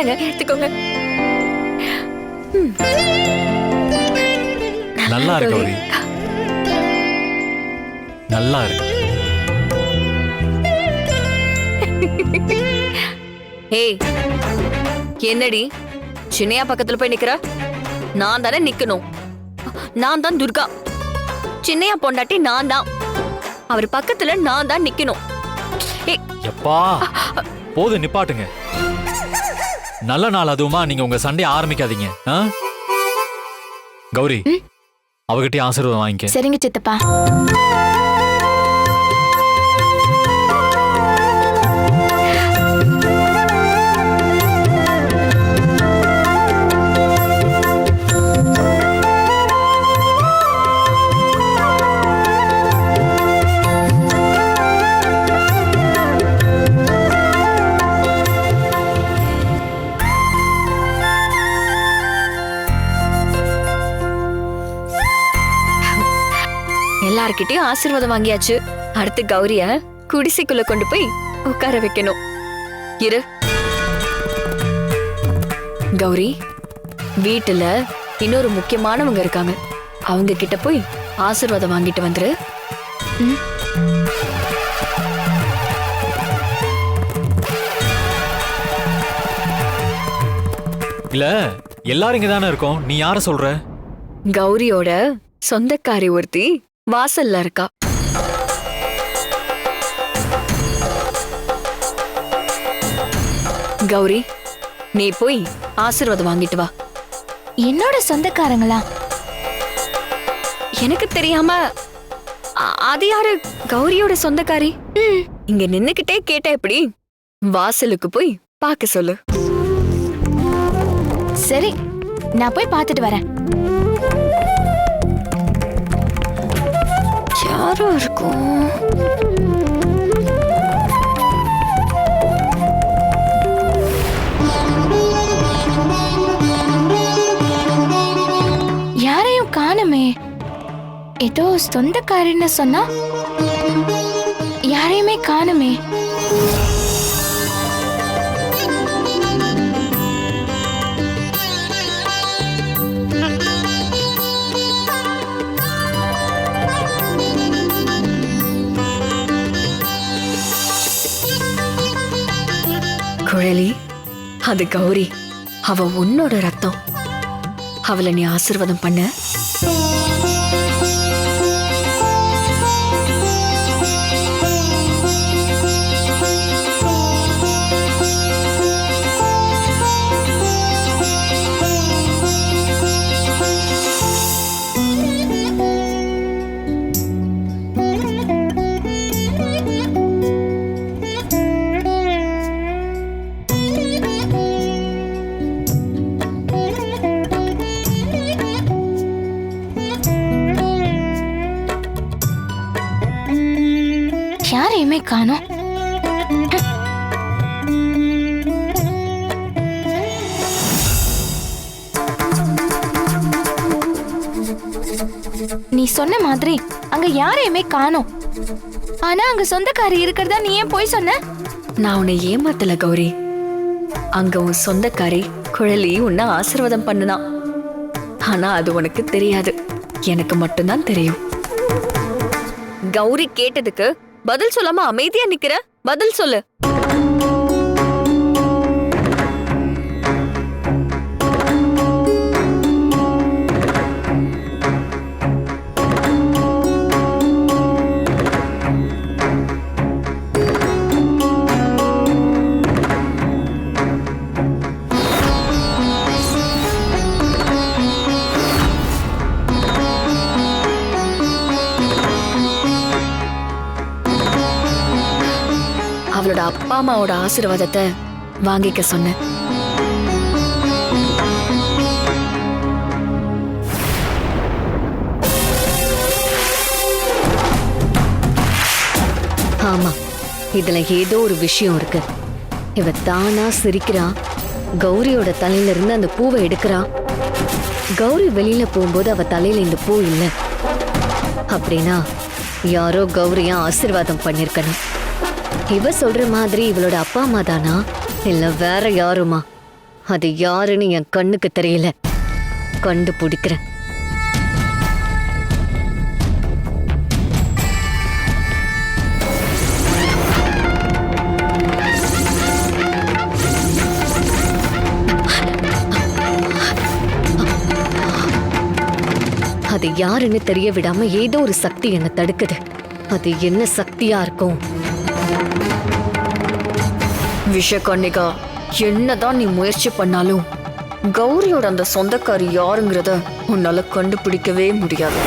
இந்தாங்க எடுத்துக்கோங்க. நல்லா இருக்கு கௌரி. நல்லா இருக்கு. ஏய் என்னடி? சின்னையா பக்கத்துல போய் நிக்கிற? நான் தானே நிக்கணும். நான் தான் துர்கா. சின்னையா பொண்டாட்டி நான் தான். அவர் பக்கத்துல நான் தான் நிக்கணும். எப்பா? போதும் நிப்பாட்டுங்க. நல்ல நாள் அதுவுமா. நீங்க உங்க சண்டையை ஆரம்பிக்காதீங்க? கௌரி அவகிட்டயே ஆசீர்வாதம் வாங்கிக்க. சரிங்க சித்தப்பா. எல்லார்கிட்டயும் ஆசீர்வாதம் வாங்கியாச்சு. அடுத்து கௌரிய குடிசைக்குள்ள கொண்டு போய் உட்கார வைக்கணும். இரு. கௌரி வீட்டுல இன்னொரு முக்கியமானவங்க இருக்காங்க. அவங்க கிட்ட போய் ஆசீர்வாதம் வாங்கிட்டு வந்துரு. இல்ல எல்லாரும் இங்க தானே இருக்கோம். நீ யார சொல்ற? கௌரியோட சொந்தக்காரி ஒருத்தி வாசல்ல இருக்கா? கௌரி நீ போய் ஆசீர்வாதம் வாங்கிட்டு வா. என்னோட சொந்தக்காரங்களா? எனக்கு தெரியாம அ- அது யாரு? கௌரியோட சொந்தக்காரி? இங்க நின்னுக்கிட்டே கேட்ட எப்படி? வாசலுக்கு போய் பார்க்க சொல்லு. சரி நான் போய் பார்த்துட்டு வரேன். யாரோ இருக்கும் யாரையும் காணுமே ஏதோ சொந்தக்காரின்னு சொன்னா யாரையுமே காணுமே குழலி அது கௌரி. அவ உன்னோட ரத்தம். அவளை நீ ஆசீர்வாதம் பண்ண. யாரையுமே காணோம். நீ சொன்ன மாதிரி அங்க யாரையுமே காணோம். ஆனா அங்க சொந்தக்காரி இருக்கிறதா நீ ஏன் போய் சொன்ன? நான் உன்னை ஏமாத்தல கௌரி. அங்க உன் சொந்தக்காரி குழலி உன்னை ஆசீர்வாதம் பண்ணுனா. ஆனா அது உனக்கு தெரியாது. எனக்கு மட்டும்தான் தெரியும். கௌரி கேட்டதுக்கு பதில் சொல்லாம அமைதியா நிக்கிற? பதில் சொல்லு. அவளோட அப்பா அம்மாவோட ஆசிர்வாதத்தை வாங்கிக்க சொன்னேன். ஆமா இதுல ஏதோ ஒரு விஷயம் இருக்கு. இவ தானா சிரிக்கிறா கௌரியோட தலையில இருந்து அந்த பூவை எடுக்கிறா. கௌரி வெளியில போகும்போது அவ தலையில இந்த பூ இல்லை. அப்படின்னா யாரோ கௌரியா ஆசிர்வாதம் பண்ணிருக்கணும் இவ சொல்ற மாதிரி இவளோட அப்பா அம்மா தானா? இல்ல வேற யாருமா? அது யாருன்னு என் கண்ணுக்கு தெரியல. கண்டுபிடிக்கிறேன். அது யாருன்னு தெரிய விடாம ஏதோ ஒரு சக்தி என்னை தடுக்குது. அது என்ன சக்தியா இருக்கும்? விஷகன்னிகா என்னதான் நீ முயற்சி பண்ணாலும் கௌரியோட அந்த சொந்தக்காரி யாருங்கிறத உன்னால கண்டுபிடிக்கவே முடியாது.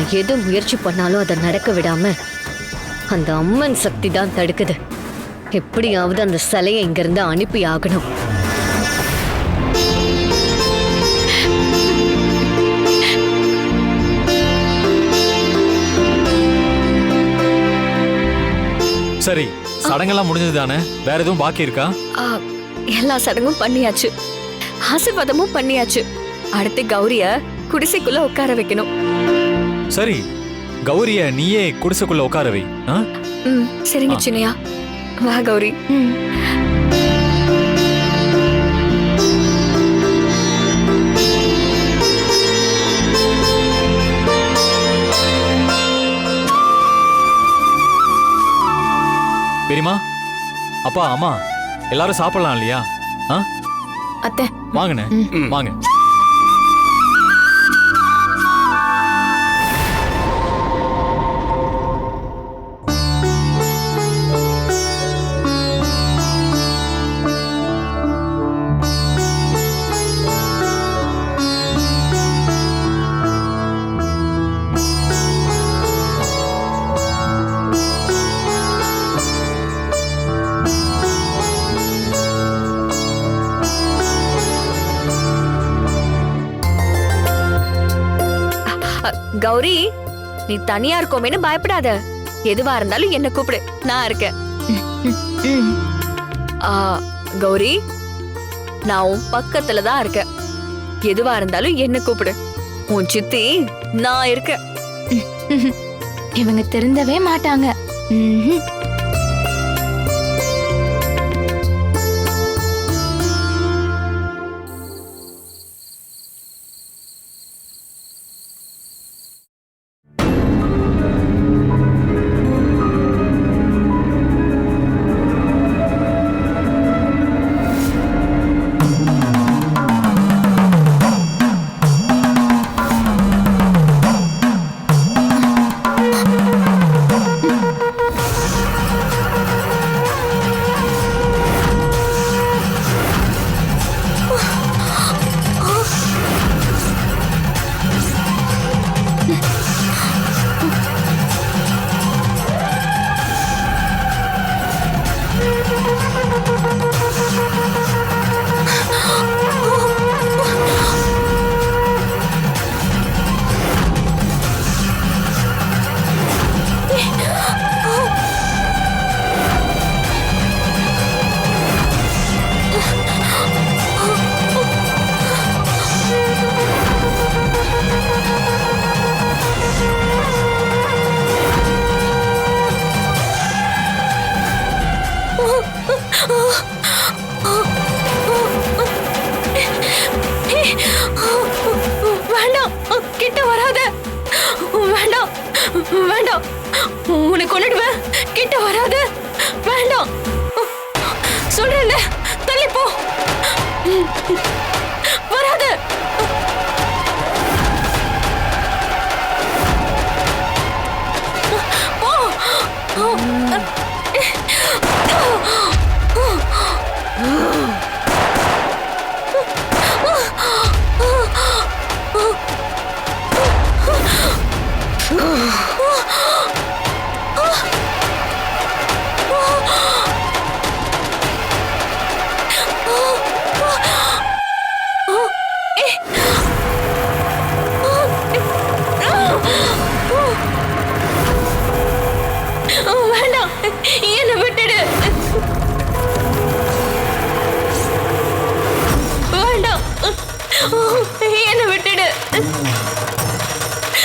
நான் எது முயற்சி பண்ணாலும் அதை நடக்க விடாம அந்த அம்மன் சக்தி தான் தடுக்குது. எப்படியாவது அந்த சிலையை இங்கிருந்து அனுப்பி ஆகணும். சரி சடங்கெல்லாம் முடிஞ்சது தானே வேற எதுவும் பாக்கி இருக்கா? எல்லா சடங்கும் பண்ணியாச்சு. ஆசீர்வாதமும் பண்ணியாச்சு. அடுத்து கௌரிய குடிசைக்குள்ள உட்கார வைக்கணும். சரி கௌரிய நீயே குடிசைக்குள்ள உட்கார வை. ஆ? ம் சரிங்க சின்னையா. வா கௌரி. ம். பெரியம்மா அப்பா அம்மா எல்லாரும் சாப்பிடலாம் இல்லையா? ஆ? அத்தை. வாங்கண்ணே. வாங்க. கௌரி நீ தனியா இருக்கோமேன்னு பயப்படாத. எதுவா இருந்தாலும் என்ன கூப்பிடு. நான் இருக்கேன். கௌரி நான் உன் பக்கத்துல தான் இருக்கேன். எதுவா இருந்தாலும் என்ன கூப்பிடு. உன் சித்தி நான் இருக்கேன். இவங்க திருந்தவே மாட்டாங்க.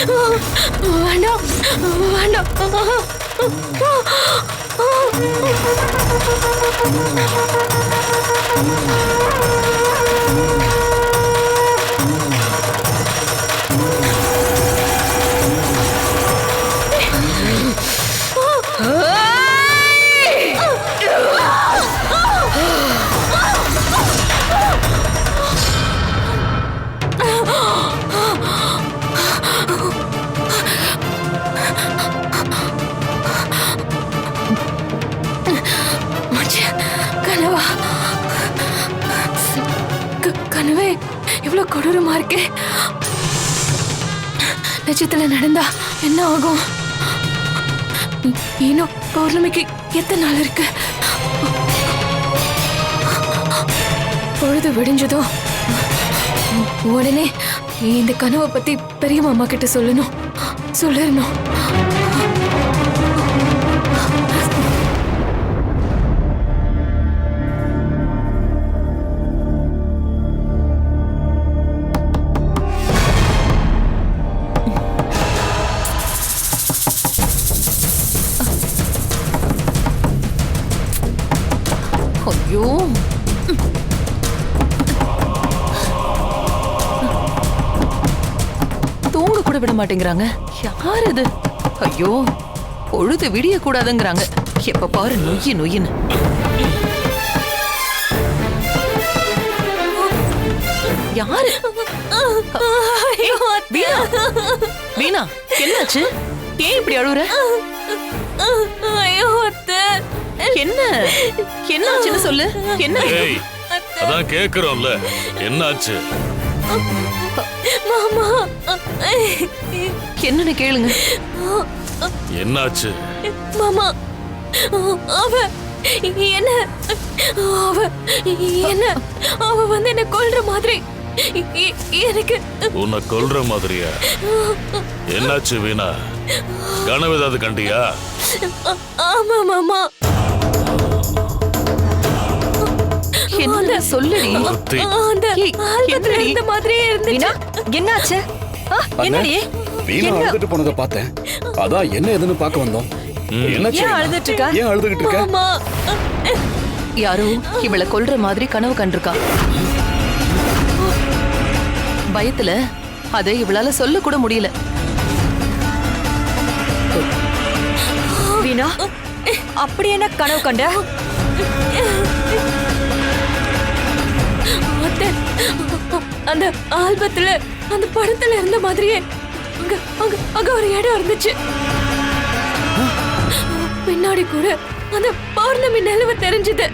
வேண்டாம் வேண்டாம். மச்சி, கனவே இவ்வளவு கொடூரமா இருக்கே. நிஜத்துல நடந்தா என்ன ஆகும்? இன்னும் பௌர்ணமிக்கு எத்தனை நாள் இருக்கு? பொழுது விடிஞ்சதும் உடனே இந்த கனவை பத்தி பெரிய மாமா கிட்ட சொல்லணும். சொல்லிடணும் ஐயோ தூங்க கூட விட மாட்டேங்கிறாங்க. யார் இது? ஐயோ பொழுது விடிய கூடாதுங்கிறாங்க. எப்ப பாரு நொய்யு நொய்யுன்னு. யாரு? வீணா. வீணா. என்னாச்சு? ஏன் இப்படி அழுவுற? ஐயோ அத்தை. என்ன? என்னாச்சுன்னு சொல்லு. என்ன? அதான் கேக்குறோம்ல. என்னாச்சு? மாமா. என்னன்னு கேளுங்க. என்னாச்சு? மாமா. அவ என்ன? அவ என்ன? அவ வந்து என்ன கொல்ற மாதிரி. எனக்கு உன்னை கொல்ற மாதிரியா? என்னாச்சு வீணா? கனவு ஏதாவது கண்டியா? ஆமா மாமா. என்ன சொல்லுடி. அந்த ஆல்பத்துல? இருந்த மாதிரியே இருந்துச்சு. என்னாச்சு? என்னடி? வீணா அழுதுட்டு போனதை பார்த்தேன். அதான் என்ன ஏதுன்னு பார்க்க வந்தோம். என்னாச்சு? ஏன்? அழுதுட்டு இருக்க? ஏன் அழுதுகிட்டு இருக்க? யாரோ இவளை கொல்ற மாதிரி கனவு கண்டிருக்கா. பயத்துல அதை இவளால சொல்ல கூட முடியல. வீணா அப்படி என்ன கனவு கண்ட? அந்த ஆல்பத்துல அந்த படத்துல இருந்த மாதிரியே அங்க அங்க அங்க ஒரு இடம் இருந்துச்சு. பின்னாடி கூட அந்த பௌர்ணமி நிலவு தெரிஞ்சது.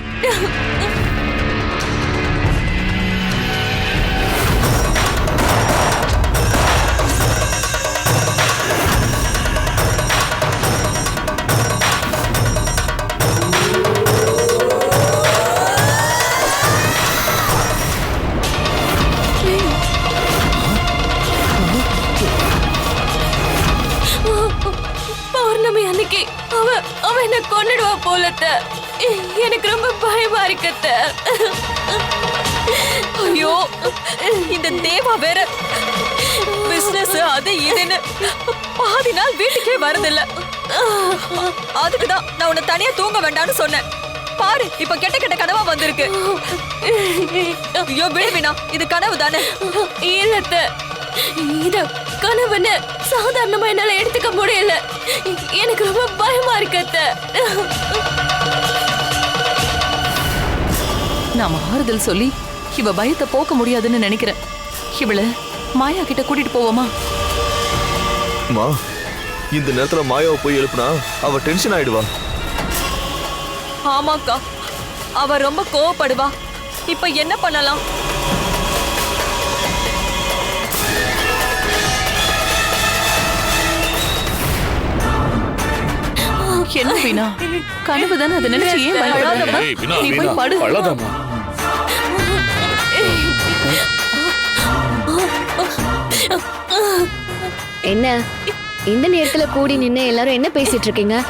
அவன் என்ன கொண்டுடுவா போலத்த. எனக்கு ரொம்ப பயமா இருக்கத்த. ஐயோ இந்த தேவா வேற பிசினஸ் அது இதுன்னு பாதி நாள் வீட்டுக்கே வரதில்ல அதுக்குதான் நான் உன்னை தனியா தூங்க வேண்டாம்னு சொன்னேன். பாரு இப்ப கெட்ட கெட்ட கனவா வந்திருக்கு. ஐயோ விடுவினா இது கனவு தானே இல்லத்த இத கனவுன்னு சாதாரணமா என்னால எடுத்துக்க முடியல. எனக்கு ரொம்ப பயமா இருக்கத்த நாம ஆறுதல் சொல்லி இவ பயத்தை போக்க முடியாதுன்னு நினைக்கிறேன். இவள மாயா கிட்ட கூட்டிட்டு போவோமா? மா இந்த நேரத்துல மாயாவை போய் எழுப்புனா அவ டென்ஷன் ஆயிடுவா. ஆமாக்கா அவ ரொம்ப கோவப்படுவா. இப்ப என்ன பண்ணலாம்? என்ன வீணா? கனவு தானே? அதை நினைச்சு ஏன் பயப்படாத ஏய், வீணா, நீ வீணா போய் படு. அழாதம்மா. என்ன? இந்த நேரத்துல கூடி நின்னு எல்லாரும் என்ன பேசிட்டு இருக்கீங்க?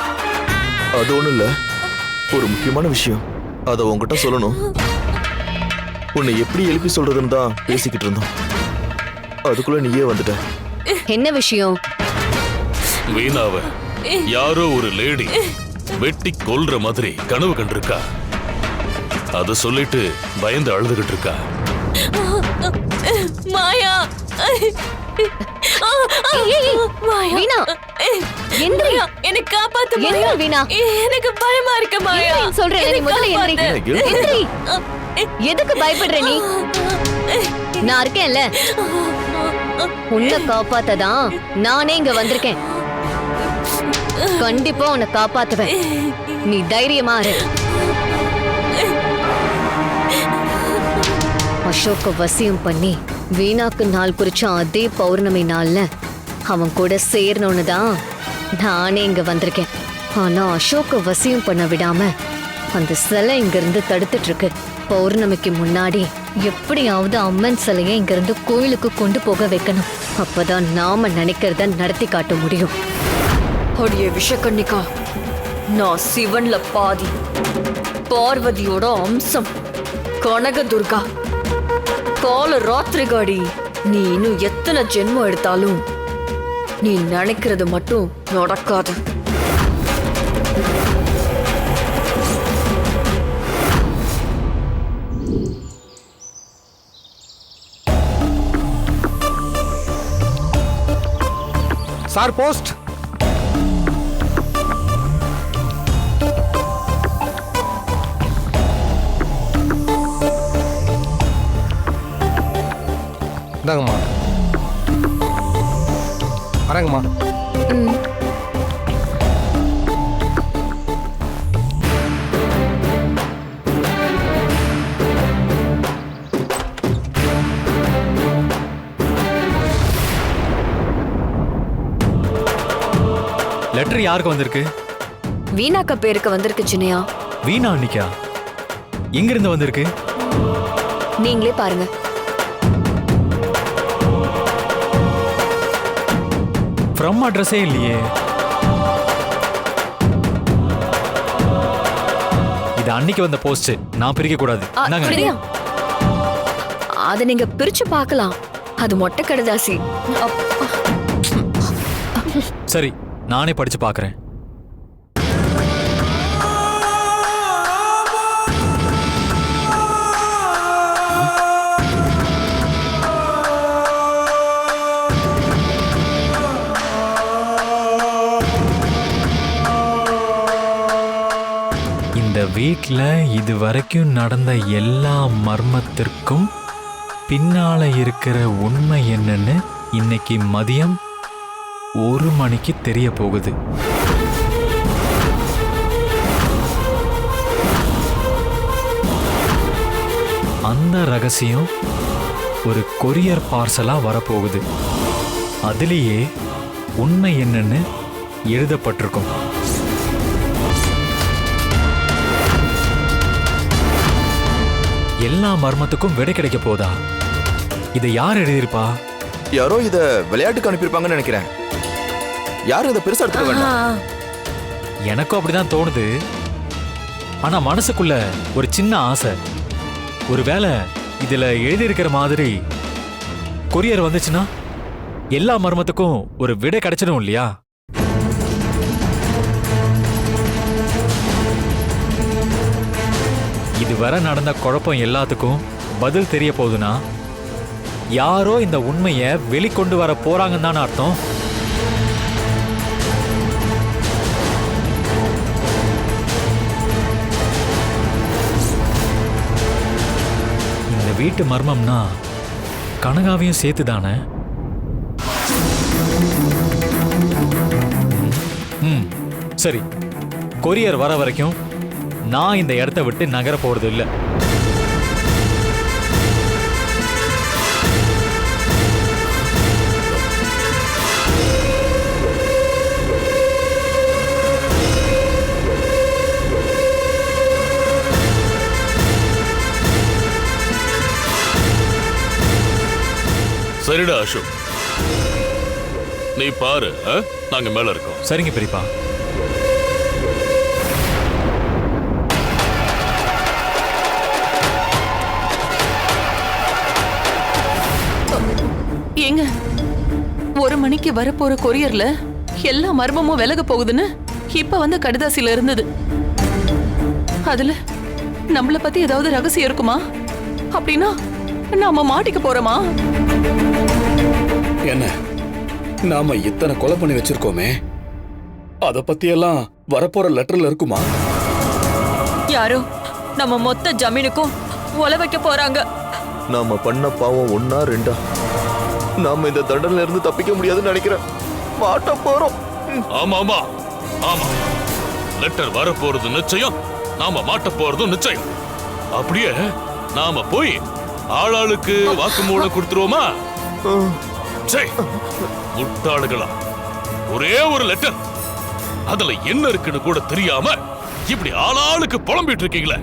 அது ஒண்ணும் இல்ல. ஒரு முக்கியமான விஷயம். அதை உன்கிட்ட சொல்லணும். உன்னை எப்படி எழுப்பி சொல்றதுன்னு தான் பேசிக்கிட்டு இருந்தோம். அதுக்குள்ள நீயே வந்துட்ட. என்ன விஷயம்? வீணாவ. யாரோ ஒரு லேடி வெட்டி கொல்ற மாதிரி கனவு கண்டிருக்கா. அத சொல்லிட்டு பயந்து அழுதுகிட்டு இருக்கா. மாயா. மாயா. வீணா. எந்திரி. மாயா, என்னை காப்பாத்து மாயா. வீணா. எனக்கு பயமா இருக்கு மாயா. சொல்றேன், நீ முதல்ல. எந்திரி. எதுக்கு பயப்படுற நீ? நான் இருக்கேன்ல. உன்னை காப்பாத்ததான் நானே இங்க வந்திருக்கேன். கண்டிப்பா உன்னை காப்பாத்துவேன். நீ தைரியமா இரு. அசோக்க வசியம் பண்ணி வீணாக்கு நாள் குறிச்ச அதே பௌர்ணமி நாள்ல அவன் கூட சேரணும்னு தான் நானே இங்க வந்திருக்கேன். ஆனா அசோக்க வசியம் பண்ண விடாம அந்த சிலை இங்கிருந்து தடுத்துட்டு இருக்கு பௌர்ணமிக்கு முன்னாடி எப்படியாவது அம்மன் சிலையை இங்கிருந்து கோயிலுக்கு கொண்டு போக வைக்கணும். அப்பதான் நாம நினைக்கிறத நடத்தி காட்ட முடியும். அடியே விஷக்கண்ணிக்கா நான் சிவன்ல பாதி பார்வதியோட அம்சம் கனகதுர்கா. கால ராத்திரிகாடி நீ இன்னும் எத்தனை ஜென்மம் எடுத்தாலும் நீ நினைக்கிறது மட்டும் நடக்காது. Sir post. இந்தாங்கம்மா வரேங்கம்மா. லெட்டர் யாருக்கு வந்திருக்கு? வீணாக்க பேருக்கு வந்திருக்கு சின்னையா. வீணா அன்னிக்கா? எங்கிருந்து வந்திருக்கு? நீங்களே பாருங்க. ஃப்ரம் அட்ரஸே இல்லையே. இது அன்னைக்கு வந்த போஸ்ட் நான் பிரிக்க கூடாது ஆ, இந்தாங்க. பிரியா. அதை நீங்க பிரிச்சு பார்க்கலாம். அது மொட்டை கடுதாசி. அப்- சரி நானே படிச்சு பார்க்கறேன். வீட்டில் இது வரைக்கும் நடந்த எல்லா மர்மத்திற்கும் பின்னால் இருக்கிற உண்மை என்னன்னு இன்னைக்கு மதியம் ஒரு மணிக்கு தெரிய போகுது. அந்த ரகசியம் ஒரு கொரியர் பார்சலா வரப்போகுது. அதுலேயே உண்மை என்னன்னு எழுதப்பட்டிருக்கும். எல்லா மர்மத்துக்கும் விடை கிடைக்க போதா? இதை யார் எழுதியிருப்பா? யாரோ இத விளையாட்டுக்கு அனுப்பியிருப்பாங்கன்னு நினைக்கிறேன். யாரும் இதை பெருசா எடுத்துக்க வேண்டாம். எனக்கும் அப்படிதான் தோணுது. ஆனா மனசுக்குள்ள ஒரு சின்ன ஆசை. ஒருவேளை இதுல எழுதியிருக்கிற மாதிரி கொரியர் வந்துச்சுன்னா எல்லா மர்மத்துக்கும் ஒரு விடை கிடைச்சிடும் இல்லையா? இதுவரை நடந்த குழப்பம் எல்லாத்துக்கும் பதில் தெரிய போகுதுன்னா யாரோ இந்த உண்மையை வெளிக்கொண்டு வர போறாங்கன்னு தானே அர்த்தம்? இந்த வீட்டு மர்மம்னா கனகாவையும் சேர்த்து தானே? ம் சரி. கொரியர் வர வரைக்கும் நான் இந்த இடத்த விட்டு நகர போறது இல்லை சரிடா அசோக். நீ பாரு? நாங்க மேல இருக்கோம். சரிங்க பெரியப்பா மணிக்கு வரப்போற கொரியர்ல எல்லா மர்மமும் விலக போகுதுன்னு இப்ப வந்து கடிதாசில இருந்தது. அதுல நம்மள பத்தி ஏதாவது ரகசியம் இருக்குமா? அப்படின்னா நாம மாட்டிக்க போறோமா? என்ன? நாம இத்தனை கொலை பண்ணி வச்சிருக்கோமே. அத பத்தி எல்லாம் வரப்போற லெட்டர்ல இருக்குமா? யாரோ? நம்ம மொத்த ஜமீனுக்கும் ஒல வைக்க போறாங்க. நாம பண்ண பாவம் ஒன்னா ரெண்டா? நாம இந்த தண்டனையில இருந்து தப்பிக்க முடியாதுன்னு நினைக்கிறேன். மாட்ட போறோம். ஆமா ஆமா ஆமா. லெட்டர் வர போறது நிச்சயம். நாம மாட்ட போறதும் நிச்சயம். அப்படியே நாம போய் ஆளாளுக்கு வாக்குமூலம் கொடுத்துருவோமா? முட்டாளுகளா. ஒரே ஒரு லெட்டர் அதுல என்ன இருக்குன்னு கூட தெரியாம இப்படி ஆளாளுக்கு புலம்பிட்டு இருக்கீங்களே.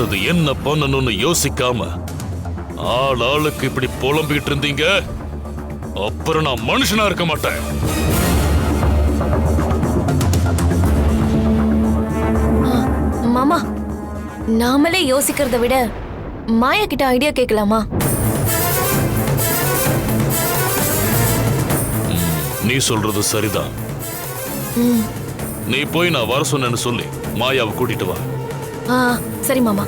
அடுத்தது என்ன பண்ணணும்னு யோசிக்காம ஆள் ஆளுக்கு இப்படி புலம்பிட்டு இருந்தீங்க? அப்புறம் நான் மனுஷனா இருக்க மாட்டேன். மாமா நாமளே யோசிக்கிறத விட மாயா கிட்ட ஐடியா கேட்கலாமா? நீ சொல்றது சரிதான். நீ போய் நான் வர சொன்னேன்னு சொல்லி. மாயாவை கூட்டிட்டு வா. சரி மாமா.